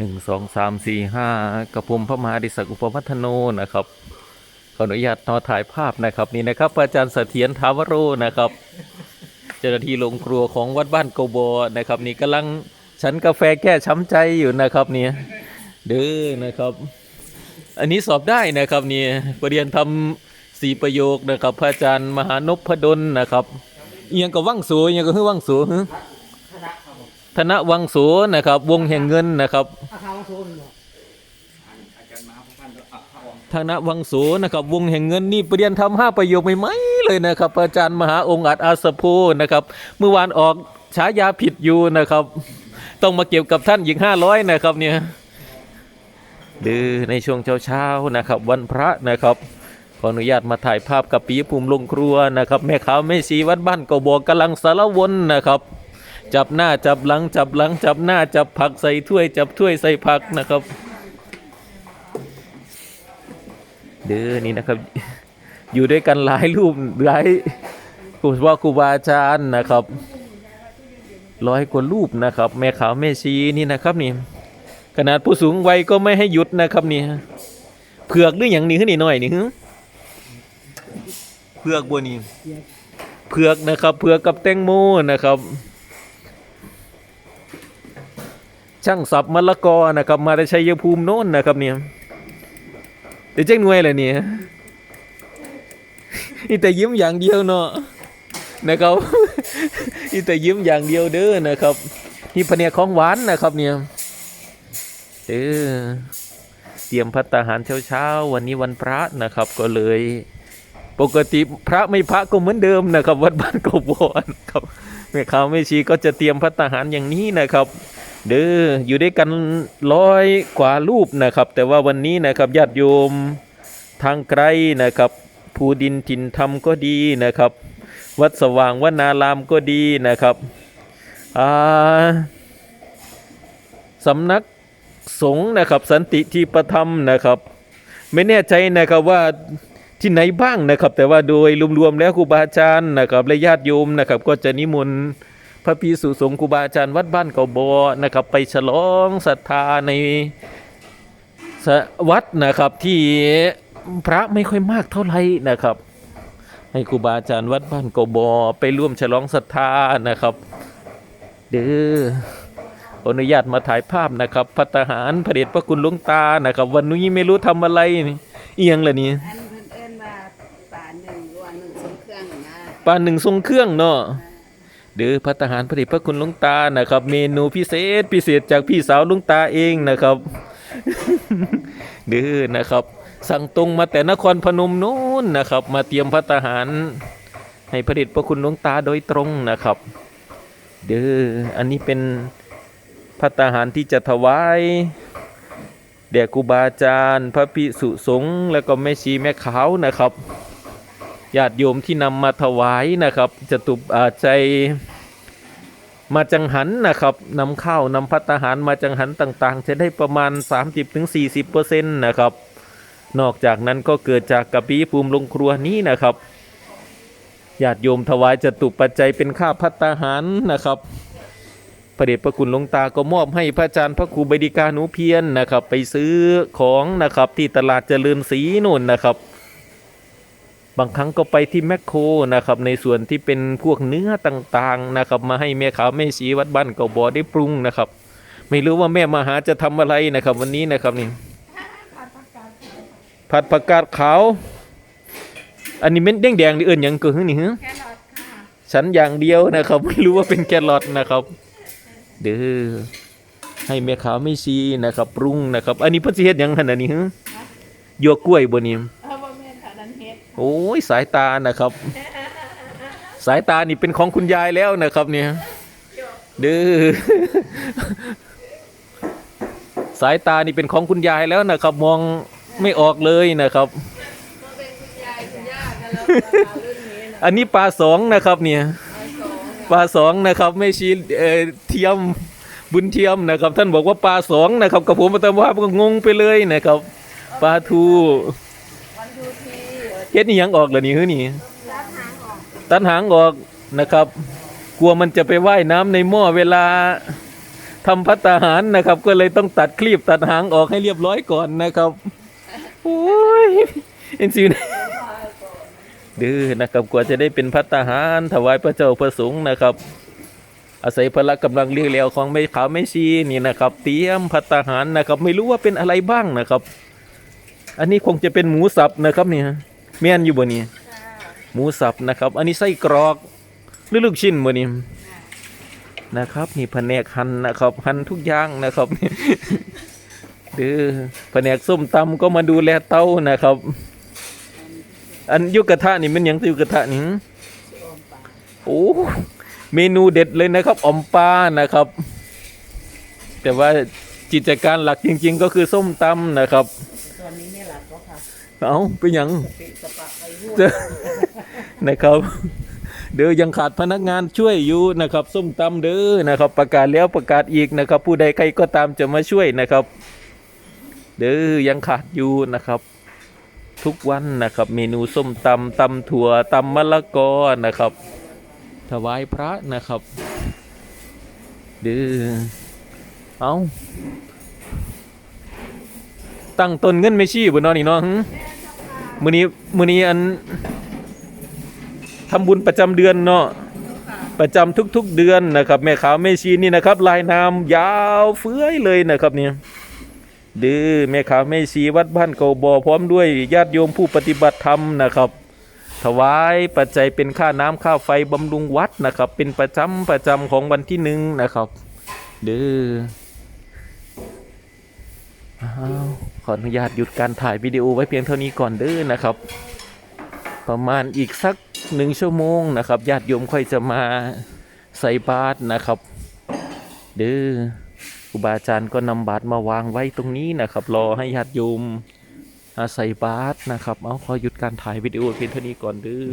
หนึ่งสองสามสี่ห้ากระผมพระมหาดิศักอุปมัทโนนะครับขออนุญาตนอถ่ายภาพนะครับนี่นะครับอาจารย์เสถียรทาวโรนะครับเจ้าหน้าที่โรงครัวของวัดบ้านโกโบนะครับ นี่กำลังฉันกาแฟแก้ช้ำใจอยู่นะครับเนี่ยเด้อนะครับ อันนี้สอบได้นะครับนี่ประเรียนทำสี่ประโยคนะครับพระอาจารย์มหานพดลนะครับเอียงกับวังสูเอียงกับฮือวังสูธนวังสูนะครับ วงแห่งเงินนะครับ อาคารวังโซนบ่ ธนวังสูนะครับ วงแห่งเงินนี่ประเรียนทำห้าประโยคใหม่ๆเลยนะครับอาจารย์มหาองค์อัดอาสโพนะครับ เมื่อวานออกฉายาผิดอยู่นะครับ ต้องมาเก็บกับท่านอีกห้าร้อยนะครับเนี่ยดือในช่วงเช้าๆนะครับ วันพระนะครับขออนุญาตมาถ่ายภาพกับปีภูมิลงครัวนะครับ แม่ขาวแม่ชีวัดบ้านก็บอกกำลังสารวนนะครับ จับหน้าจับหลังจับหลังจับหน้าจับผักใส่ถ้วย จับถ้วยใส่ผักนะครับ เด้อนี่นะครับ อยู่ด้วยกันหลายรูปหลายครูว่าครูบาอาจารย์นะครับร้อยกว่ารูปนะครับ แม่ขาวแม่ชีนี่นะครับนี่ ขนาดผู้สูงวัยก็ไม่ให้หยุดนะครับนี่เผือกหรืออย่างนี้ขึ้นนี่หน่อยนี่ฮึเผือกบัวนี่เผือกนะครับเผือกกับแตงโมนะครับ ช่างสับมะละกอนะครับ มาจากชัยภูมิโน้นนะครับเนี่ย เดี๋ยวเจ๊งหน่วยเลยเนี่ยนี่แต่ยิ้มอย่างเดียวเนาะนะครับนี่แต่ยิ้มอย่างเดียวเด้อนะครับนี่พะเนียของหวานนะครับเนี่ยเออเตรียมพัตตาหารเช้าๆวันนี้วันพระนะครับก็เลย ปกติพระไม่พระก็เหมือนเดิมนะครับ วัดบ้านกบอนครับแม่ขาวแม่ชีก็จะเตรียมพัตาหารอย่างนี้นะครับ เด้ออยู่ด้วยกันร้อยกว่ารูปนะครับ แต่ว่าวันนี้นะครับญาติโยมทางไกลนะครับภูดินถิ่นธรรมก็ดีนะครับ วัดสว่างวัดนารามก็ดีนะครับอ่าสำนักสงฆ์นะครับ สันติที่ปธรรมนะครับ ไม่แน่ใจนะครับว่าที่ไหนบ้างนะครับ แต่ว่าโดยรวมๆแล้วครูบาอาจารย์นะครับและญาติโยมนะครับ ก็จะนิมนต์ พระพิสุสงฆ์ครูบาอาจารย์วัดบ้านเก่าบอนะครับ ไปฉลองศรัทธาในสวัดนะครับที่พระไม่ค่อยมากเท่าไหร่นะครับ ให้ครูบาอาจารย์วัดบ้านเก่าบอไปร่วมฉลองศรัทธานะครับ เด้อขออนุญาตมาถ่ายภาพนะครับพัตหารพระเดชพระคุณหลวงตานะครับ วันนี้ไม่รู้ทำอะไรนี่เอียงละนี่อันเพิ่นเอิ้นว่าป่าหนึ่งรวงหนึ่งสมเครื่องนะปลาหนึ่งทรงเครื่องเนาะ เด้อพัตหารพระเดชพระคุณหลุงตานะครับ เมนูพิเศษพิเศษจากพี่สาวหลุงตาเองนะครับเด้อนะครับ สั่งตรงมาแต่นครพนมนู้นนะครับ มาเตรียมพัตหารให้พระเดชพระคุณหลุงตาโดยตรงนะครับเด้ออันนี้เป็นพัตหารที่จะถวายแด่ครูบาอาจารย์ พระภิกษุสงฆ์แล้วก็แม่ชีแม่ขาวนะครับ ญาติโยมที่นำมาถวายนะครับจะตุบอาใจมาจังหันนะครับนำข้าวนำพัตหารมาจังหันต่างๆ จะได้ประมาณ 30-40%นะครับ นอกจากนั้นก็เกิดจากกระปีภูมิลงครัวนี้นะครับญาติโยมถวายจะตุปัจจัยเป็นค่าพัตหารนะครับพระเดชพระคุณหลวงตาก็มอบให้พระอาจารย์พระครูบดิกาหนูเพียนนะครับ ไปซื้อของนะครับที่ตลาดเจริญศรีนู่นนะครับ บางครั้งก็ไปที่แมคโครนะครับในส่วนที่เป็นพวกเนื้อต่างๆนะครับมาให้แม่ขาวแม่ชีวัดบ้านเก่าบอได้ปรุงนะครับ ไม่รู้ว่าแม่มาหาจะทำอะไรนะครับ วันนี้นะครับนี่ผัดผักกาดขาวอันนี้เม็ดแดงๆนี่เอื่นหยังเกินนี่ฮะแครอทค่ะฉันอย่างเดียวนะครับ ไม่รู้ว่าเป็นแครอทนะครับเด้อให้แม่ขาวแม่ชีนะครับปรุงนะครับ อันนี้เพิ่นสิเฮ็ดหยังขนาดนี้ฮะหยวกกล้วยบ่นี่เออบ่แม่นค่ะนั้นเฮ็ด โอ้ยสายตานะครับ สายตานี่เป็นของคุณยายแล้วนะครับเนี่ยเด้อสายตานี่เป็นของคุณยายแล้วนะครับ มองไม่ออกเลยนะครับ อันนี้ปลาสองนะครับเนี่ยปลาสองนะครับไม่ชี้เอเทียมบุญเทียมนะครับ ท่านบอกว่าปลาสองนะครับกับผมมาตามว่าก็งงไปเลยนะครับปลาทู เฮ็ดนี่ยังออกเหรอนี่ฮือนี่ตัดหางออกนะครับ กลัวมันจะไปว่ายน้ำในหม้อเวลาทำพัตาหารนะครับ ก็เลยต้องตัดคลีบตัดหางออกให้เรียบร้อยก่อนนะครับโอ้ยเอ็นซีนดื้อนะครับกว่าจะได้เป็นพัตาหารถวายพระเจ้าประสงค์นะครับ อาศัยพละกำลังเรียกแล้วของไม่ขาวไม่ชีนี่นะครับ เตรียมพัตตาหารนะครับ ไม่รู้ว่าเป็นอะไรบ้างนะครับ อันนี้คงจะเป็นหมูสับนะครับเนี่ย แม่นอยู่บนนี้หมูสับนะครับ อันนี้ไส้กรอกหรือลูกชิ้นบนนี้นะครับนี่แผนกหั่นนะครับหั่นทุกอย่างนะครับเด้อแผนกส้มตำก็มาดูแลเต้านะครับ อันยุกกระทะนี่มันหยังยุกกระทะนี่โอ้เมนูเด็ดเลยนะครับอ่อมปลานะครับ แต่ว่ากิจการหลักจริง ๆ ก็คือส้มตำนะครับ ตอนนี้เนี่ยหลักก็ค่ะ เอาไปหยัง นะครับ เดี๋ยวยังขาดพนักงานช่วยอยู่นะครับ ส้มตำเด้อนะครับ ประกาศแล้วประกาศอีกนะครับ ผู้ใดใครก็ตามจะมาช่วยนะครับ เด้อยังขาดอยู่นะครับ ทุกวันนะครับ เมนูส้มตำตำถั่วตำมะละกอนะครับ ถวายพระนะครับ เด้อเอาตั้งตนเงินไม่ชี้บนนอนนี่เนาะ มือนี้มือนี้อันทำบุญประจำเดือนเนาะประจำทุก ๆ เดือนนะครับ แม่ขาวแม่ชีนี่นะครับ ลายนามยาวเฟื้อยเลยนะครับเนี่ยดื้อแม่ขาวแม่ชีวัดบ้านเกาบอพร้อมด้วยญาติโยมผู้ปฏิบัติธรรมนะครับ ถวายปัจจัยเป็นค่าน้ำค่าไฟบำรุงวัดนะครับ เป็นประจำประจำของวันที่หนึ่งนะครับเด้ออ้าว ขออนุญาตหยุดการถ่ายวิดีโอไว้เพียงเท่านี้ก่อนเด้อนะครับ ประมาณอีกสักหนึ่งชั่วโมงนะครับญาติโยมค่อยจะมาใส่บาตรนะครับ เด้อครูบาอาจารย์ก็นำบาตรมาวางไว้ตรงนี้นะครับ รอให้ญาติโยมอาศัยบาตรนะครับ เอาขอหยุดการถ่ายวิดีโอเพียงเท่านี้ก่อนเด้อ